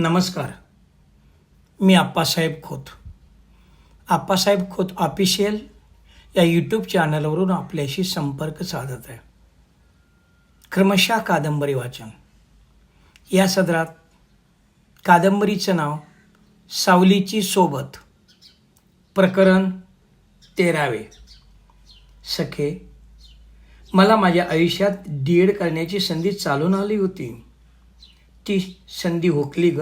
नमस्कार. मी आप्पासाहेब खोत. आप्पासाहेब खोत ऑफिशियल या यूट्यूब चॅनलवरून आपल्याशी संपर्क साधत आहे. क्रमशः कादंबरी वाचन. या सदरात कादंबरीचं नाव सावलीची सोबत. प्रकरण तेरावे. सखे मला माझ्या आयुष्यात डी एड करण्याची संधी चालून आली होती. ती संधी हुकली ग.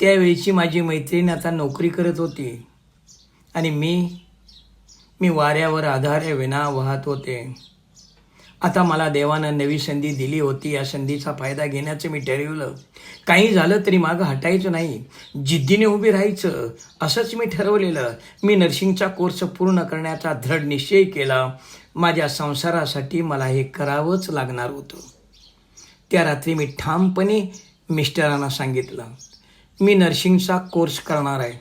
त्यावेळीची माझी मैत्रीण आता नोकरी करत होती. आणि मी मी वाऱ्यावर आधारे विना वाहत होते. आता मला देवानं नवी संधी दिली होती. या संधीचा फायदा घेण्याचं मी ठरवलं. काही झालं तरी मागं हटायचं नाही. जिद्दीने उभी राहायचं असंच मी ठरवलेलं. मी नर्सिंगचा कोर्स पूर्ण करण्याचा दृढ निश्चय केला. माझ्या संसारासाठी मला हे करावंच लागणार होतं. त्या रात्री मी ठामपणे मिस्टरांना सांगितलं मी नर्सिंगचा कोर्स करणार आहे.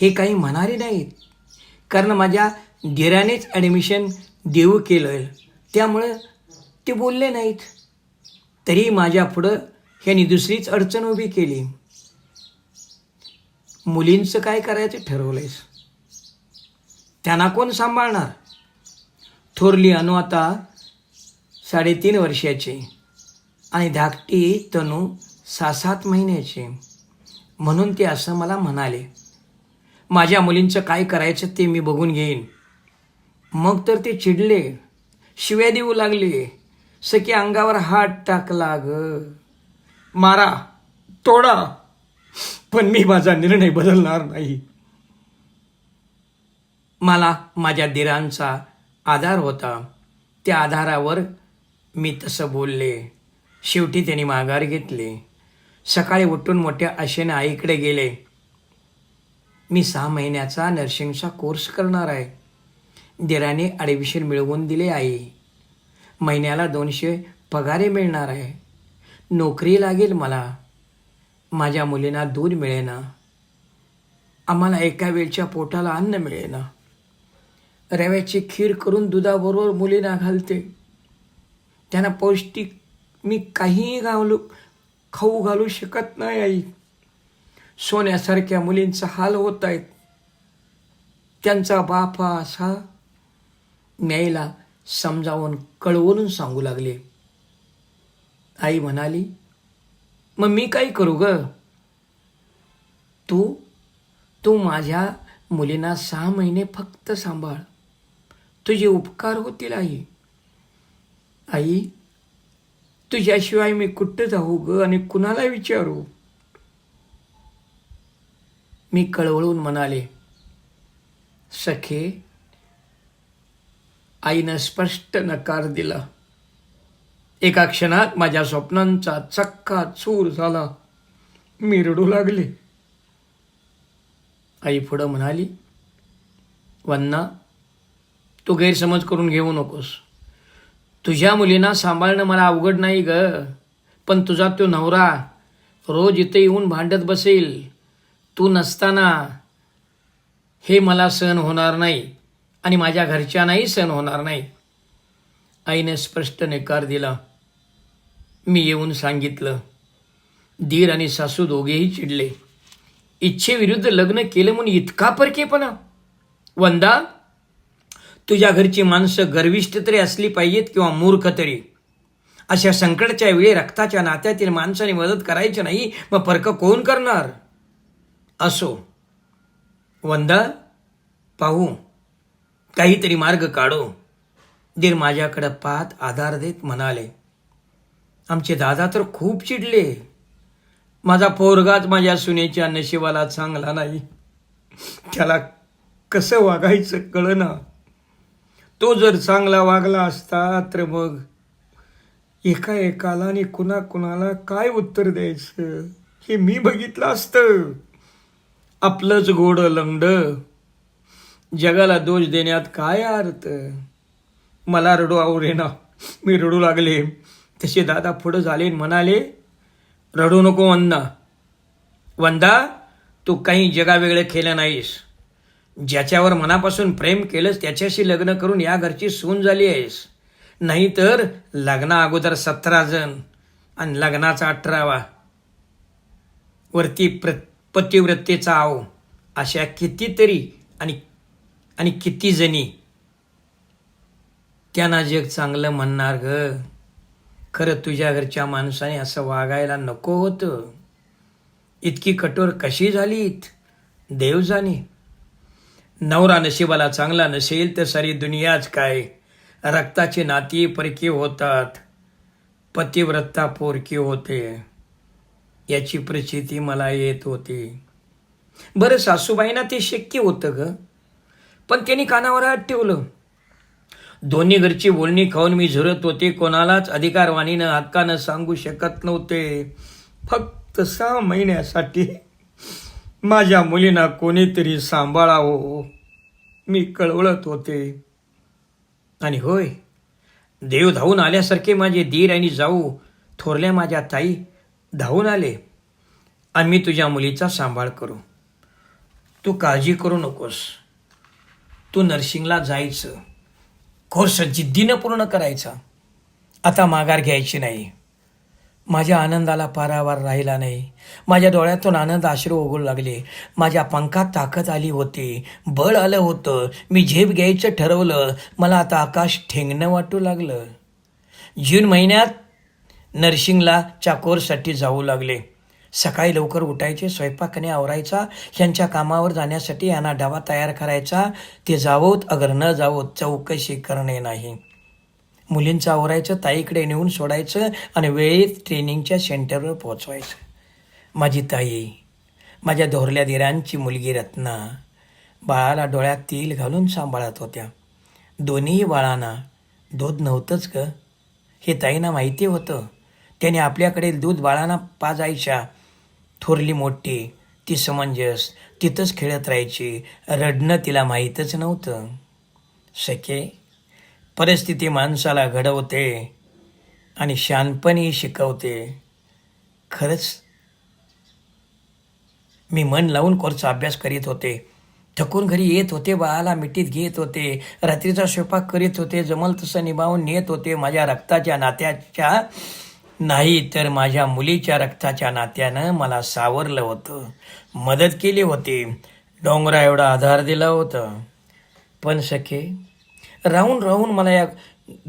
हे काही म्हणाले नाहीत कारण माझ्या धीरानेच ॲडमिशन देऊ केलं त्यामुळं ते बोलले नाहीत. तरी माझ्या पुढं ह्यांनी दुसरीच अडचण उभी केली. मुलींचं काय करायचं ठरवलंयस? त्यांना कोण सांभाळणार? थोरली अनु आता साडेतीन वर्षाचे आणि धाकटी तनू सहा सात महिन्याचे. म्हणून ते असं मला म्हणाले माझ्या मुलींचं काय करायचं ते मी बघून घेईन. मग तर ते चिडले शिव्या देऊ लागले सखी अंगावर हात टाकला ग मारा तोडा. पण मी माझा निर्णय बदलणार नाही. मला माझ्या दिरांचा आधार होता. त्या आधारावर मी तसं बोलले. शेवटी त्यांनी माघार घेतली. सकाळी उठून मोठ्या आशेने आईकडे गेले. मी सहा महिन्याचा नर्सिंगचा कोर्स करणार आहे. दिराने ॲडमिशन मिळवून दिले आई. महिन्याला दोनशे पगारे मिळणार आहे. नोकरी लागेल मला. माझ्या मुलींना दूध मिळेना. आम्हाला एका वेळच्या पोटाला अन्न मिळेना. रव्याची खीर करून दुधाबरोबर मुलींना घालते. त्यांना पौष्टिक मी काहीही घालू खाऊ घालू शकत नाही आई. सोन्यासारख्या मुलींचा हाल होत आहेत. त्यांचा बाप हा असा न्यायला समजावून कळवून सांगू लागले. आई म्हणाली मग मी काय करू ग? तू तू माझ्या मुलींना सहा महिने फक्त सांभाळ. तुझे उपकार होतील आई. आई तुझ्याशिवाय मी कुठं जाऊ ग आणि कुणाला विचारू? मी कळवळून म्हणाले सखे आईनं स्पष्ट नकार दिला. एका क्षणात माझ्या स्वप्नांचा चक्का चूर झाला. मी रडू लागले. आई पुढं म्हणाली वन्ना तू गैरसमज करून घेऊ नकोस. तुझ्या मुलींना सांभाळणं मला अवघड नाही ग पण तुझा तो नवरा रोज इथे येऊन भांडत बसेल. तू नसताना हे मला सहन होणार नाही आणि माझ्या घरच्यांनाही सहन होणार नाही. आईने स्पष्ट नकार दिला. मी येऊन सांगितलं. दीर आणि सासू दोघेही चिडले. इच्छेविरुद्ध लग्न केलं म्हणून इतका परकेपणा? वंदा? तुझ्या घरची माणसं गर्विष्ठ तरी असली पाहिजेत किंवा मूर्ख तरी. अशा संकटाच्या वेळी रक्ताच्या नात्यातील माणसाने मदत करायची नाही मग फरक कोण करणार? असो. वंदा पाहू. काहीतरी मार्ग काढू. दीर माझ्याकडं पाहत आधार देत म्हणाले आमचे दादा तर खूप चिडले. माझा पोरगाच माझ्या सुनेच्या नशिबाला चांगला नाही. त्याला कसं वागायचं कळना. तो जर चांगला वागला असता तर मग एका एकाला आणि कुणा कुणाला काय उत्तर द्यायचं? हे मी बघितलं असतं. आपलंच गोड लंगड जगाला दोष देण्यात काय अर्थ? मला रडू आवरेना मी रडू लागले. तसे दादा पुढं झाले म्हणाले रडू नको वंदा. वंदा तू काही जगावेगळं केलं नाहीस. ज्याच्यावर मनापासून प्रेम केलंस त्याच्याशी लग्न करून या घरची सून झाली आहेस. नाहीतर लग्ना अगोदर सतरा जण आणि लग्नाचा अठरावा. वरती प्र पतिव्रतेचा आव. अशा कितीतरी आणि आणि किती जणी. त्यांना जग चांगलं म्हणणार ग. खरं तुझ्या घरच्या माणसाने असं वागायला नको होतं. इतकी कठोर कशी झालीत? देव जाणे नवरा नशिबाला चांगला नसेल तर सारी दुनियाच काय? रक्ताची नाती परकी होतात. पतिव्रता पोरकी होते. याची प्रचिती मला येत होती. बरं सासूबाईंना ते शक्य होतं ग. पण त्यांनी कानावर हात ठेवलं. दोन्ही घरची बोलणी खाऊन मी झुरत होते. कोणालाच अधिकारवाणीनं हक्कानं सांगू शकत नव्हते. फक्त सहा महिन्यासाठी माझ्या मुलींना कोणीतरी सांभाळावं हो. मी कळवळत होते. आणि होय देव धावून आल्यासारखे माझे दीर आणि जाऊ थोरल्या माझ्या ताई धावून आले. आम्ही तुझ्या मुलीचा सांभाळ करू. तू काळजी करू नकोस. तू नर्सिंगला जायचं. कोर्स जिद्दीनं पूर्ण करायचा. आता माघार घ्यायची नाही. माझ्या आनंदाला पारावार राहिला नाही. माझ्या डोळ्यातून आनंद आश्रू ओघळू लागले. माझ्या पंखात ताकद आली होती. बळ आलं होतं. मी झेप घ्यायचं ठरवलं. मला आता आकाश ठेंगणं वाटू लागलं. जून महिन्यात नर्सिंगला चाकोरसाठी जाऊ लागले. सकाळी लवकर उठायचे स्वयंपाकने आवरायचा ह्यांच्या कामावर जाण्यासाठी यांना डबा तयार करायचा. ते जावोत अगर न जावोत चौकशी करणे नाही. मुलींचं आवरायचं ताईकडे नेऊन सोडायचं आणि वेळेत ट्रेनिंगच्या सेंटरवर पोचवायचं माझी ताई माझ्या धोरल्या दिरांची मुलगी रत्ना बाळाला डोळ्यात तेल घालून सांभाळत होत्या. दोन्ही बाळांना दूध नव्हतंच ग. हे ताईंना माहिती होतं. त्याने आपल्याकडे दूध बाळांना पाजायच्या. थोरली मोठी ती समंजस तिथंच खेळत राहायची. रडणं तिला माहीतच नव्हतं. सखे परिस्थिती माणसाला घडवते आणि शानपणी शिकवते. खरंच मी मन लावून कोर्सचा अभ्यास करीत होते. थकून घरी येत होते बाळाला मिठीत घेत होते रात्रीचा स्वयंपाक करीत होते जमल तसं निभावून नेत होते. माझ्या रक्ताच्या नात्याच्या नाही तर माझ्या मुलीच्या रक्ताच्या नात्यानं मला सावरलं होतं. मदत केली होती. डोंगरा एवढा आधार दिला होता. पण सखे राहून राहून मला या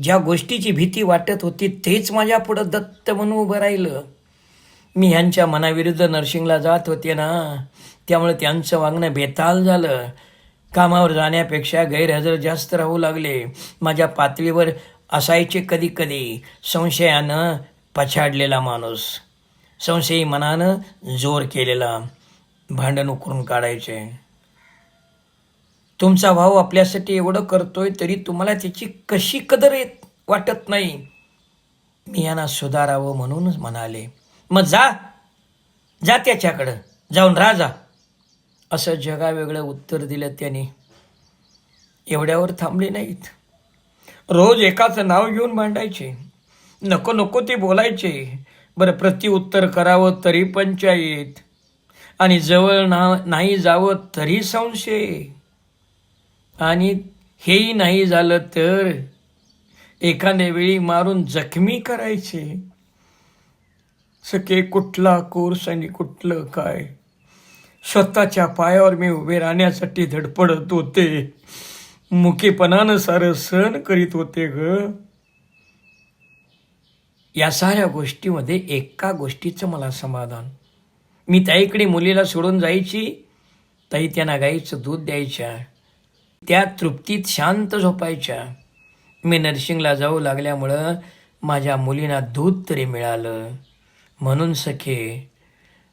ज्या गोष्टीची भीती वाटत होती तेच माझ्या पुढं दत्त म्हणून उभं राहिलं. मी ह्यांच्या मनाविरुद्ध नर्सिंगला जात होते ना त्यामुळे त्यांचं वागणं बेताल झालं. कामावर जाण्यापेक्षा गैरहजर जास्त राहू लागले. माझ्या पातळीवर असायचे कधी कधी संशयानं पछाडलेला माणूस. संशयी मनानं जोर केलेला. भांडण उकरून काढायचे. तुमचा भाऊ आपल्यासाठी एवढं करतोय तरी तुम्हाला त्याची कशी कदर येत वाटत नाही? मी यांना सुधारावं म्हणूनच म्हणाले मग जा जा त्याच्याकडं जाऊन राजा असं जगावेगळं उत्तर दिलं त्याने. एवढ्यावर थांबले नाहीत. रोज एकाचं नाव घेऊन मांडायचे नको नको ते बोलायचे. बरं प्रतिउत्तर करावं तरी पंचायत. आणि जवळ ना नाही जावं तरी संशय. आणि हेही नाही झालं तर एखाद्या वेळी मारून जखमी करायचे. सके कुठला कोर्स आणि कुठलं काय? स्वतःच्या पायावर मी उभे राहण्यासाठी धडपडत होते. मुकेपणानं सारं सहन करीत होते ग. या साऱ्या गोष्टीमध्ये एका गोष्टीचं मला समाधान. मी ताईकडे मुलीला सोडून जायची. ताई त्यांना गाईचं दूध द्यायच्या. त्या तृप्तीत शांत झोपायच्या. मी नर्सिंगला जाऊ लागल्यामुळं माझ्या मुलींना दूध तरी मिळालं. म्हणून सखे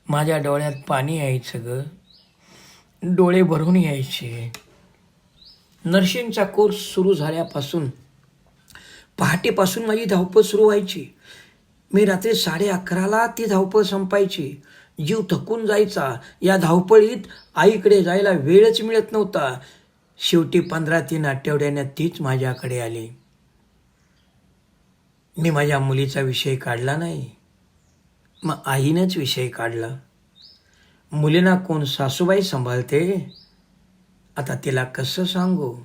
माझ्या डोळ्यात पाणी यायचं ग. डोळे भरून यायचे. नर्सिंगचा कोर्स सुरू झाल्यापासून पहाटेपासून माझी धावपळ सुरू व्हायची. मी रात्री साडे अकराला ती धावपळ संपायची. जीव थकून जायचा. या धावपळीत आईकडे जायला वेळच मिळत नव्हता. शेवटी पंधरा तीन आठवड्याने तीच माझ्याकडे आली. मी माझ्या मुलीचा विषय काढला नाही. मग आईनंच विषय काढला. मुलींना कोण सासूबाई सांभाळते? आता तिला कसं सांगू?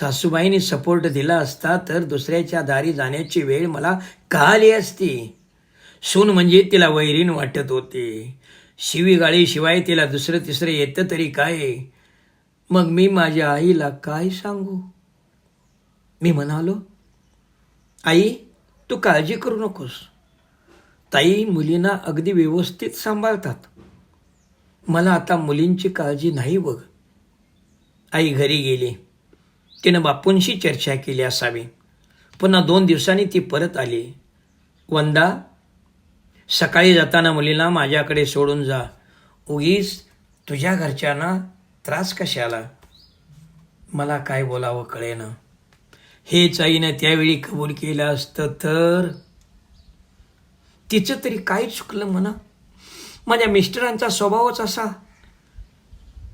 सासूबाईंनी सपोर्ट दिला असता तर दुसऱ्याच्या दारी जाण्याची वेळ मला का आली असती? सून म्हणजे तिला वैरीण वाटत होती. शिवीगाळी शिवाय तिला दुसरं तिसरं येतं तरी काय? मग मी माझ्या आईला काय सांगू? मी म्हणालो आई तू काळजी करू नकोस. ताई मुलींना अगदी व्यवस्थित सांभाळतात. मला आता मुलींची काळजी नाही बघ. आई घरी गेली. तिनं बापूंशी चर्चा केली असावी. पुन्हा दोन दिवसांनी ती परत आली. वंदा सकाळी जाताना मुलीला माझ्याकडे सोडून जा. उगीच तुझ्या घरच्यांना त्रास कशाला? मला काय बोलावं कळेना. हेच आईनं त्यावेळी कबूल केलं असतं तर? तिचं तरी काय चुकलं म्हणा? माझ्या मिस्टरांचा स्वभावच असा.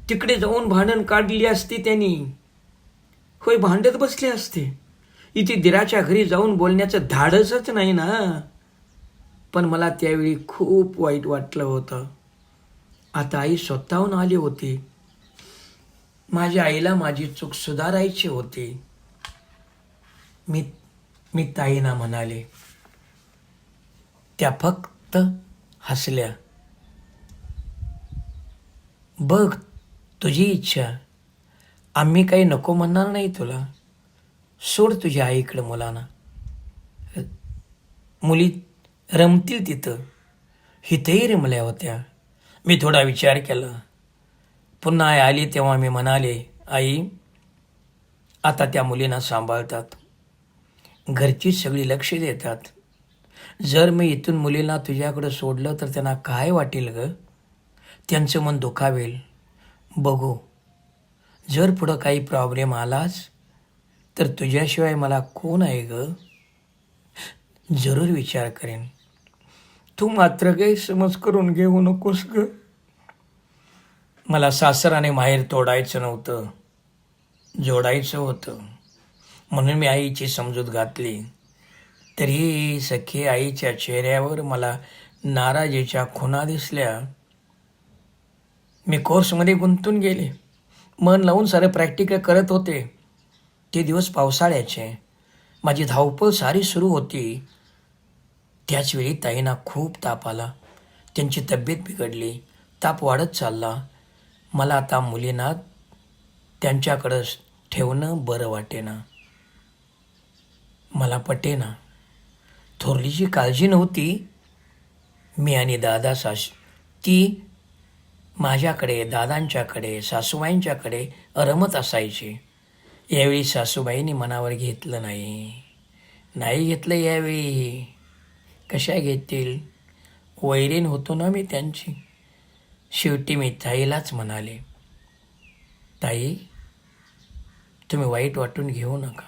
तिकडे जाऊन भांडण काढली असती त्यांनी. होय भांडत बसले असते. इथे दिराच्या घरी जाऊन बोलण्याचं धाडसच नाही ना? पण मला त्यावेळी खूप वाईट वाटलं होतं. आता आई स्वतःहून आली होती. माझ्या आईला माझी चूक सुधारायची होती. मी मी ताईना म्हणाले त्या फक्त हसल्या. बघ तुझी इच्छा. आम्ही काही नको म्हणणार नाही तुला. सोड तुझ्या आईकडं मुलांना. मुली रमतील तिथं. हिथेही रमल्या होत्या. मी थोडा विचार केला. पुन्हा आई आली तेव्हा मी म्हणाले आई आता त्या मुलींना सांभाळतात. घरची सगळी लक्ष देतात. जर मी इथून मुलींना तुझ्याकडं सोडलं तर त्यांना काय वाटेल ग? त्यांचं मन दुखावेल. बघू. जर पुढं काही प्रॉब्लेम आलाच तर तुझ्याशिवाय मला कोण आहे ग? जरूर विचार करेन. तू मात्र गैरसमज करून घेऊ नकोस ग. मला सासर आणि माहेर तोडायचं नव्हतं. जोडायचं होतं. म्हणून मी आईची समजूत घातली. तरी सखी आईच्या चेहऱ्यावर मला नाराजीच्या खुणा दिसल्या. मी कोर्समध्ये गुंतून गेले. मन लावून सारे प्रॅक्टिकल करत होते. ते दिवस पावसाळ्याचे. माझी धावपळ सारी सुरू होती. त्याचवेळी ताईंना खूप ताप आला. त्यांची तब्येत बिघडली. ताप वाढत चालला. मला आता मुलींना त्यांच्याकडं ठेवणं बरं वाटेना मला पटेना थोरलीची काळजी नव्हती. मी आणि दादा सास ती माझ्याकडे दादांच्याकडे सासूबाईंच्याकडे रमत असायची. यावेळी सासूबाईंनी मनावर घेतलं नाही. नाही घेतलं यावेळी. कशा घेतील? वैरीण होतो ना मी त्यांची. शेवटी मी ताईलाच म्हणाले ताई तुम्ही वाईट वाटून घेऊ नका.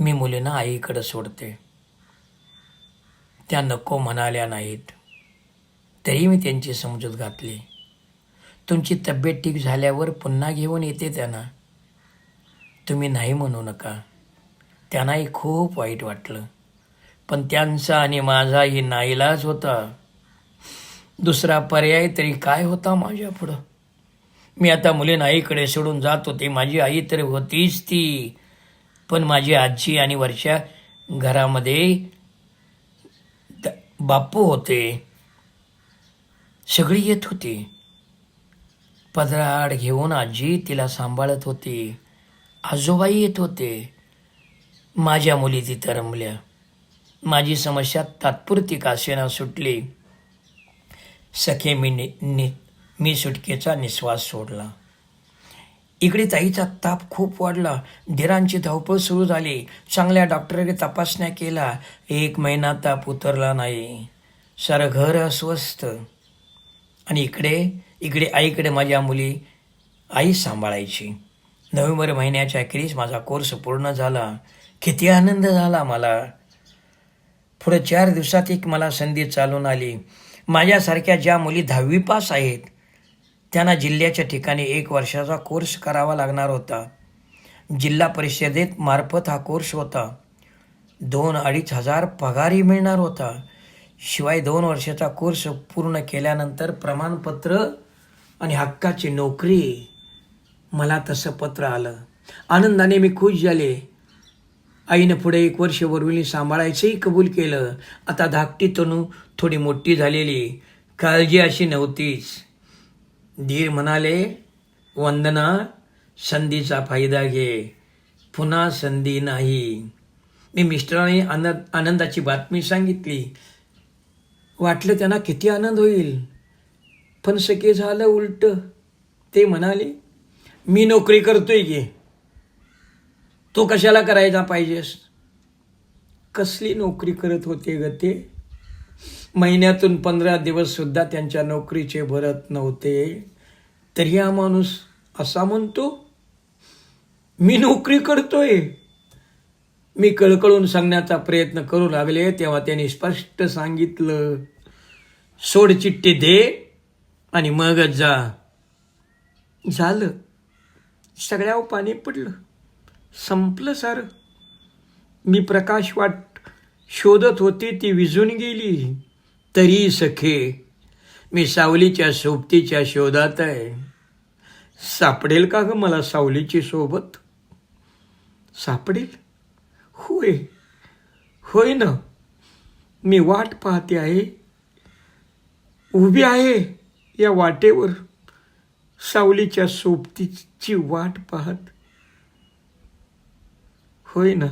मी मुलींना आईकडं सोडते. त्या नको म्हणाल्या नाहीत. तरी मी त्यांची समजूत घातली. तुमची तब्येत ठीक झाल्यावर पुन्हा घेऊन येते त्यांना. तुम्ही नाही म्हणू नका. त्यांनाही खूप वाईट वाटलं. पण त्यांचा आणि माझाही नाईलाज होता. दुसरा पर्याय तरी काय होता माझ्या पुढं? मी आता मुलींना आईकडे सोडून जात होते. माझी आई तर होतीच ती. पण माझी आजी आणि वरच्या घरामध्ये द- बापू होते. सगळी येत होती. पदराड घेऊन आजी तिला सांभाळत होती. आजोबाई येत होते. माझ्या मुली तिथं रमल्या माझी समस्या तात्पुरती कासेना सुटली? सखे मी नि, नि मी सुटकेचा निश्वास सोडला. इकडे ताईचा ताप खूप वाढला. धीरांची धावपळ सुरू झाली. चांगल्या डॉक्टरने तपासण्या केला एक महिना ताप उतरला नाही. सारं घर अस्वस्थ. आणि इकडे इकडे आईकडे माझ्या मुली आई सांभाळायची. नोव्हेंबर महिन्याच्या अखेरीस माझा कोर्स पूर्ण झाला. किती आनंद झाला मला. पुढे चार दिवसात एक मला संधी चालून आली. माझ्यासारख्या ज्या मुली दहावी पास आहेत त्यांना जिल्ह्याच्या ठिकाणी एक वर्षाचा कोर्स करावा लागणार होता. जिल्हा परिषदेत मार्फत हा कोर्स होता. दोन अडीच हजार पगारही मिळणार होता. शिवाय दोन वर्षाचा कोर्स पूर्ण केल्यानंतर प्रमाणपत्र आणि हक्काची नोकरी मला तसं पत्र आलं. आनंदाने मी खुश झाले. आईनं पुढे एक वर्ष वरविली सांभाळायचंही कबूल केलं. आता धाकटी तनू थोडी मोठी झालेली. काळजी अशी नव्हतीच. धीर म्हणाले वंदना संधीचा फायदा घे. पुन्हा संधी नाही. मी मिस्टरांनी आनंद आनंदाची बातमी सांगितली. वाटलं त्यांना किती आनंद होईल. पण सके झालं उलट. ते म्हणाले मी नोकरी करतोय की. तो कशाला करायचा पाहिजेस? कसली नोकरी करत होते ग ते? महिन्यातून पंधरा दिवससुद्धा त्यांच्या नोकरीचे भरत नव्हते. तरी हा माणूस असा म्हणतो मी नोकरी करतोय. मी कळकळून सांगण्याचा प्रयत्न करू लागले तेव्हा त्यांनी स्पष्ट सांगितलं सोड चिठ्ठी दे आणि मगच जा. झालं. सगळ्यावर पाणी पडलं. संपलं सर. मी प्रकाश वाट शोधत होती ती विजून गेली. तरी सखे मी सावलीच्या सोबतीच्या शोधात आहे. सापडेल का ग मला सावलीची सोबत? सापडेल? होय. होय ना. मी वाट पाहते आहे. उभी आहे या वाटेवर. सावलीच्या सोबतीची वाट पाहत. होय ना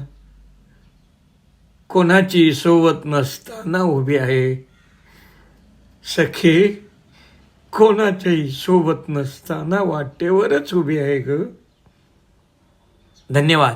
कोणाची सोबत नसताना उभी आहे. सखे कोणाच्याही सोबत नसताना वाटेवरच उभी आहे ग. धन्यवाद.